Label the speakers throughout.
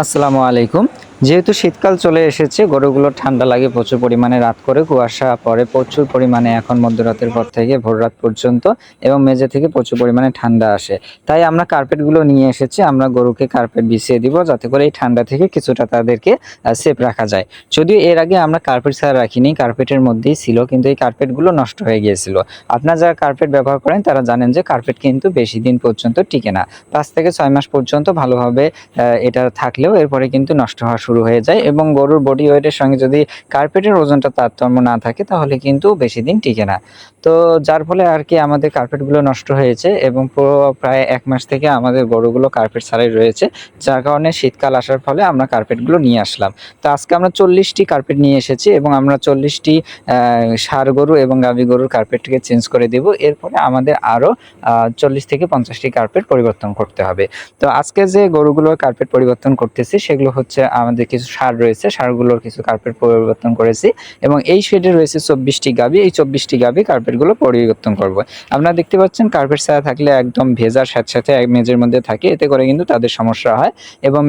Speaker 1: আসসালামু আলাইকুম। যেহেতু শীতকাল চলে এসেছে, গরুগুলো ঠান্ডা লাগে, প্রচুর পরিমাণে রাত করে, কুয়াশা পরে, প্রচুর পরিমাণে এখন মধ্যরাতের পর থেকে ভোর রাত পর্যন্ত এবং মেঝে থেকে প্রচুর পরিমাণে ঠান্ডা আসে। তাই আমরা কার্পেটগুলো নিয়ে এসেছি, আমরা গরুকে কার্পেট বিছিয়ে দিব যাতে করে এই ঠান্ডা থেকে কিছুটা তাদেরকে সেফ রাখা যায়। যদিও এর আগে আমরা কার্পেট ছাড়া রাখিনি, কার্পেটের মধ্যেই ছিল, কিন্তু এই কার্পেটগুলো নষ্ট হয়ে গিয়েছিল। আপনারা যারা কার্পেট ব্যবহার করেন, তারা জানেন যে কার্পেট কিন্তু বেশি দিন পর্যন্ত টিকে না। পাঁচ থেকে ছয় মাস পর্যন্ত ভালোভাবে এটা থাকলেও এরপরে কিন্তু নষ্ট হওয়া শুরু হয়ে যায় এবং গরুর বডি ওয়েটের সঙ্গে যদি কার্পেটের ওজনটা তারতম্য না থাকে, তাহলে কিন্তু বেশি দিন টিকে না। তো যার ফলে আর কি আমাদের কার্পেটগুলো নষ্ট হয়েছে এবং পুরো প্রায় এক মাস থেকে আমাদের গরুগুলো কার্পেট ছাড়াই রয়েছে, যার কারণে শীতকাল আসার ফলে আমরা কার্পেটগুলো নিয়ে আসলাম। তো আজকে আমরা চল্লিশটি কার্পেট নিয়ে এসেছি এবং আমরা চল্লিশটি সার গরু এবং গাভী গরুর কার্পেটকে চেঞ্জ করে দেব। এরপরে আমাদের আরও চল্লিশ থেকে পঞ্চাশটি কার্পেট পরিবর্তন করতে হবে। তো আজকে যে গরুগুলোর কার্পেট পরিবর্তন করতেছি, সেগুলো হচ্ছে আমাদের কিছু সার রয়েছে, সারগুলোর কিছু কার্পেট পরিবর্তন করেছি এবং এই শেডে রয়েছে চব্বিশটি গাবি, এই চব্বিশটি গাবি কার্পেটগুলো পরিবর্তন করব। আপনারা দেখতে পাচ্ছেন কার্পেট ছাড়া থাকলে একদম ভেজার সাথে সাথে এক মেজের মধ্যে থাকে, এতে করে কিন্তু তাদের সমস্যা হয় এবং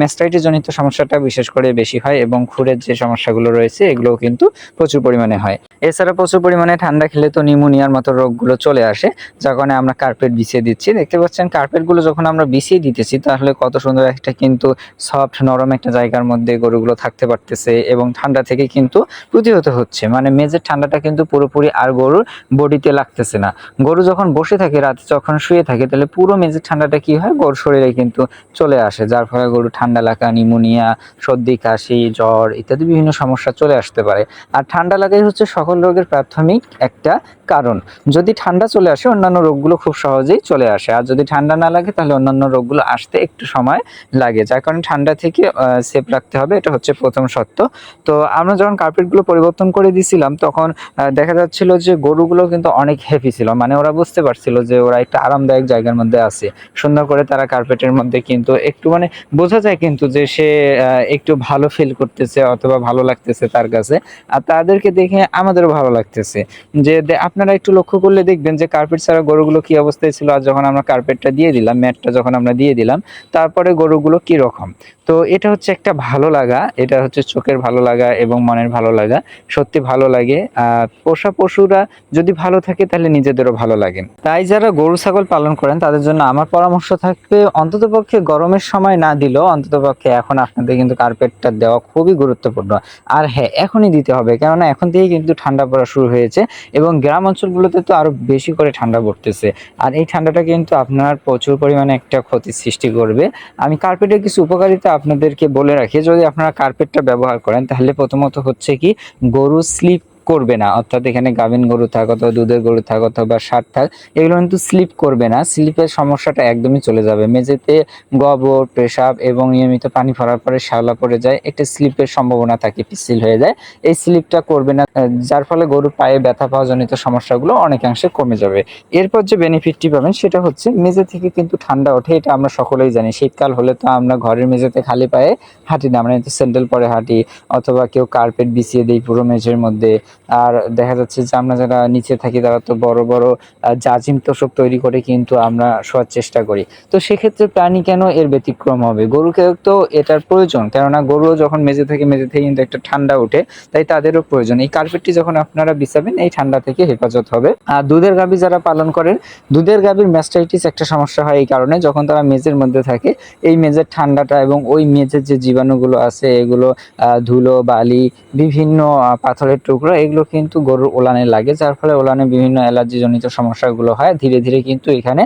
Speaker 1: জনিত সমস্যাটা বিশেষ করে বেশি হয় এবং খুরের যে সমস্যাগুলো রয়েছে এগুলোও কিন্তু প্রচুর পরিমাণে হয়। এছাড়া প্রচুর পরিমাণে ঠান্ডা খেলে তো নিউমোনিয়ার মতো রোগগুলো চলে আসে, যার কারণে আমরা কার্পেট বিছিয়ে দিচ্ছি। দেখতে পাচ্ছেন কার্পেটগুলো যখন আমরা বিছিয়ে দিতেছি, তাহলে কত সুন্দর একটা কিন্তু সফট নরম একটা জায়গার মধ্যে গরুগুলো থাকতে পারতেছে এবং ঠান্ডা থেকে কিন্তু প্রতিহত হচ্ছে। মানে মেজের ঠান্ডাটা কিন্তু পুরোপুরি আর গরুর বডিতে লাগতেছে না। গরু যখন বসে থাকে, রাতে যখন শুয়ে থাকে, তাহলে পুরো মেজের ঠান্ডাটা কি হয়? গরুর শরীরে কিন্তু চলে আসে, যার ফলে গরু ঠান্ডা লাগা নিউমোনিয়া সর্দি, কাশি, জ্বর ইত্যাদি বিভিন্ন সমস্যা চলে আসতে পারে। আর ঠান্ডা লাগাই হচ্ছে সকল রোগের প্রাথমিক একটা কারণ। যদি ঠান্ডা চলে আসে, অন্যান্য রোগগুলো খুব সহজেই চলে আসে। আর যদি ঠান্ডা না লাগে, তাহলে অন্যান্য রোগগুলো আসতে একটু সময় লাগে। যার কারণে ঠান্ডা থেকে সেফ রাখতে হবে। এটা হচ্ছে প্রথম সত্য। তো আমরা যখন কার্পেটগুলো পরিবর্তন করে দিছিলাম, তখন দেখা যাচ্ছিল যে গরুগুলো কিন্তু অনেক হেভি ছিল। মানে ওরা বুঝতে পারছিল যে ওরা একটা আরামদায়ক জায়গার মধ্যে আছে। সুন্দর করে তারা কার্পেটের মধ্যে কিন্তু একটু মানে বোঝা যায় কিন্তু যে সে একটু ভালো ফিল করতেছে অথবা ভালো লাগতেছে তার কাছে। আর তাদেরকে দেখে আমাদেরও ভালো লাগতেছে। যে আপনারা একটু লক্ষ্য করলে দেখবেন যে কার্পেট ছাড়া গরুগুলো কি অবস্থায় ছিল। আর যখন আমরা কার্পেটটা দিয়ে দিলাম, ম্যাটটা যখন আমরা দিয়ে দিলাম, তারপরে গরুগুলো কি রকম তো এটা হচ্ছে একটা ভালো লাগা, এটা হচ্ছে চোখের ভালো লাগা এবং মনের ভালো লাগা। সত্যি ভালো লাগে। পোষা পশুরা যদি ভালো থাকে তাহলে নিজেদেরও ভালো লাগে। তাই যারা গরু, ছাগল পালন করেন, তাদের জন্য আমার পরামর্শ থাকবে, অন্ততপক্ষে গরমের সময় না দিলেও অন্ততপক্ষে এখন আপনাদের কিন্তু কার্পেটটা দেওয়া খুবই গুরুত্বপূর্ণ। আর হ্যাঁ এখনই দিতে হবে, কেননা এখন থেকেই কিন্তু ঠান্ডা পড়া শুরু হয়েছে এবং গ্রাম অঞ্চলগুলোতে তো আরও বেশি করে ঠান্ডা পড়তেছে। আর এই ঠান্ডাটা কিন্তু আপনার প্রচুর পরিমাণে একটা ক্ষতির সৃষ্টি করবে। আমি কার্পেটের কিছু উপকারিতা আপনাদেরকে বলে রাখি যদি আপনারা কার্পেটটা ব্যবহার করেন তাহলে প্রথমত হচ্ছে কি গরু স্লিপ করবে না। অর্থাৎ এখানে গাভিন গরু থাক অথবা দুধের গরু থাক অথবা ষাট থাক, এগুলো কিন্তু স্লিপ করবে না। স্লিপের সমস্যাটা একদমই চলে যাবে। মেঝেতে গোবর, পেশাব এবং নিয়মিত পানি ভরার পরে শ্যাওলা পড়ে যায়। একটা স্লিপের সম্ভাবনা থাকে, পিচ্ছিল হয়ে যায়। এই স্লিপটা করবে না যার ফলে গরুর পায়ে ব্যথা পাওয়া জনিত সমস্যাগুলো অনেকাংশে কমে যাবে। এরপর যে বেনিফিটটি পাবেন সেটা হচ্ছে মেঝে থেকে কিন্তু ঠান্ডা ওঠে, এটা আমরা সকলেই জানি। শীতকাল হলে তো আমরা ঘরের মেঝেতে খালি পায়ে হাঁটি না আমরা কিন্তু স্যান্ডেল পরে হাঁটি অথবা কেউ কার্পেট বিছিয়ে দিই পুরো মেঝের মধ্যে। আর দেখা যাচ্ছে যে আমরা যারা নিচে থাকি, তারা তো বড় বড় জাজিম তোষক তৈরি করে কিন্তু আমরা শোয়ার চেষ্টা করি। তো সেক্ষেত্রে প্রাণী কেন এর ব্যতিক্রম হবে? গরুকে তো এটার প্রয়োজন, কেননা গরুও যখন মেঝে থেকে মেঝে থেকে কিন্তু একটা ঠান্ডা ওঠে, তাই তাদেরও প্রয়োজন। এই কার্পেটটি যখন আপনারা বিছাবেন, এই ঠান্ডা থেকে হেফাজত হবে। আর দুধের গাভী যারা পালন করেন, দুধের গাভীর ম্যাস্টাইটিস একটা সমস্যা হয় এই কারণে, যখন তারা মেঝের মধ্যে থাকে, এই মেঝের ঠান্ডাটা এবং ওই মেঝের যে জীবাণুগুলো আছে, এগুলো ধুলো, বালি, বিভিন্ন পাথরের টুকরো এগুলো কিন্তু গরুর ওলানে লাগে, যার ফলে ওলানে বিভিন্ন অ্যালার্জি জনিত সমস্যাগুলো হয়। ধীরে ধীরে কিন্তু এখানে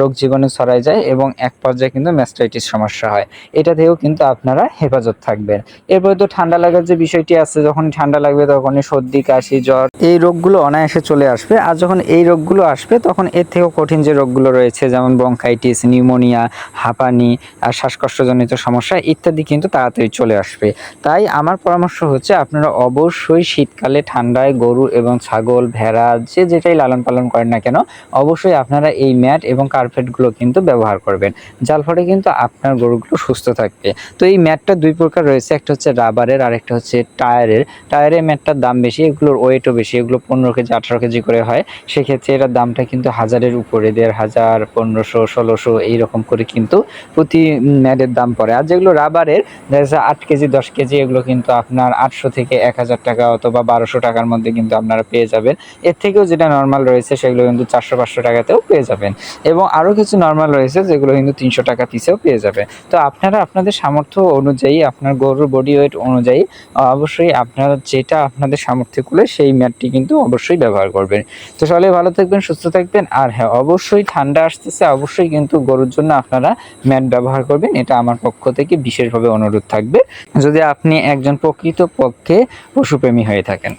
Speaker 1: রোগ জীবনে ছড়ায় যায় এবং এক পর্যায়ে কিন্তু ম্যাস্টাইটিস সমস্যা হয়। এটা থেকেও কিন্তু আপনারা হেফাজত থাকবেন। এরপরে তো ঠান্ডা লাগার যে বিষয়টি আছে যখন ঠান্ডা লাগবে তখনই সর্দি, কাশি, জ্বর, এই রোগগুলো অনায়াসে চলে আসবে। আর যখন এই রোগগুলো আসবে, তখন এর থেকেও কঠিন যে রোগগুলো রয়েছে, যেমন ব্রঙ্কাইটিস নিউমোনিয়া হাঁপানি, আর শ্বাসকষ্টজনিত সমস্যা ইত্যাদি কিন্তু তাড়াতাড়ি চলে আসবে। তাই আমার পরামর্শ হচ্ছে, আপনারা অবশ্যই শীতকালে ঠান্ডায় গরু এবং ছাগল, ভেড়া, যে যেটাই লালন পালন করেন না কেন, অবশ্যই আপনারা এই ম্যাট এবং কার্পেটগুলো কিন্তু ব্যবহার করবেন। যার ফলে কিন্তু আপনার গরুগুলো সুস্থ থাকবে। তো এই ম্যাটটা দুই প্রকার রয়েছে, একটা হচ্ছে রাবারের আর একটা হচ্ছে টায়ারের। টায়ারের ম্যাটটার দাম বেশি, এগুলোর ওয়েটও বেশি, এগুলো পনেরো কেজি, আঠারো কেজি করে হয়। সেক্ষেত্রে এটার দামটা কিন্তু হাজারের উপরে, দেড় হাজার, পনেরোশো, ষোলোশো এইরকম করে কিন্তু প্রতি ম্যাটের দাম পড়ে। আর যেগুলো রাবারের, দেখা যাচ্ছে আট কেজি, দশ কেজি, এগুলো কিন্তু আপনার আটশো থেকে এক হাজার টাকা অথবা বারোশো টাকার মধ্যে কিন্তু আপনারা পেয়ে যাবেন। এর থেকেও যেটা নর্মাল রয়েছে, সেগুলো কিন্তু চারশো, পাঁচশো টাকাতেও পেয়ে যাবেন। এবং আরও কিছু নর্মাল রয়েছে, যেগুলো কিন্তু তিনশো টাকা পিসেও পেয়ে যাবেন। তো আপনারা আপনাদের সামর্থ্য অনুযায়ী, আপনার গরুর বডি ওয়েট অনুযায়ী, অবশ্যই আপনারা যেটা আপনাদের সামর্থ্য কুলে সেই ম্যাটটি কিন্তু অবশ্যই ব্যবহার করবেন। তো সবাই ভালো থাকবেন, সুস্থ থাকবেন। আর হ্যাঁ অবশ্যই ঠান্ডা আসতেছে, অবশ্যই কিন্তু গরুর জন্য আপনারা ম্যাট ব্যবহার করবেন। এটা আমার পক্ষ থেকে বিশেষভাবে অনুরোধ থাকবে, যদি আপনি একজন প্রকৃত পক্ষে পশুপ্রেমী হয়ে থাকেন।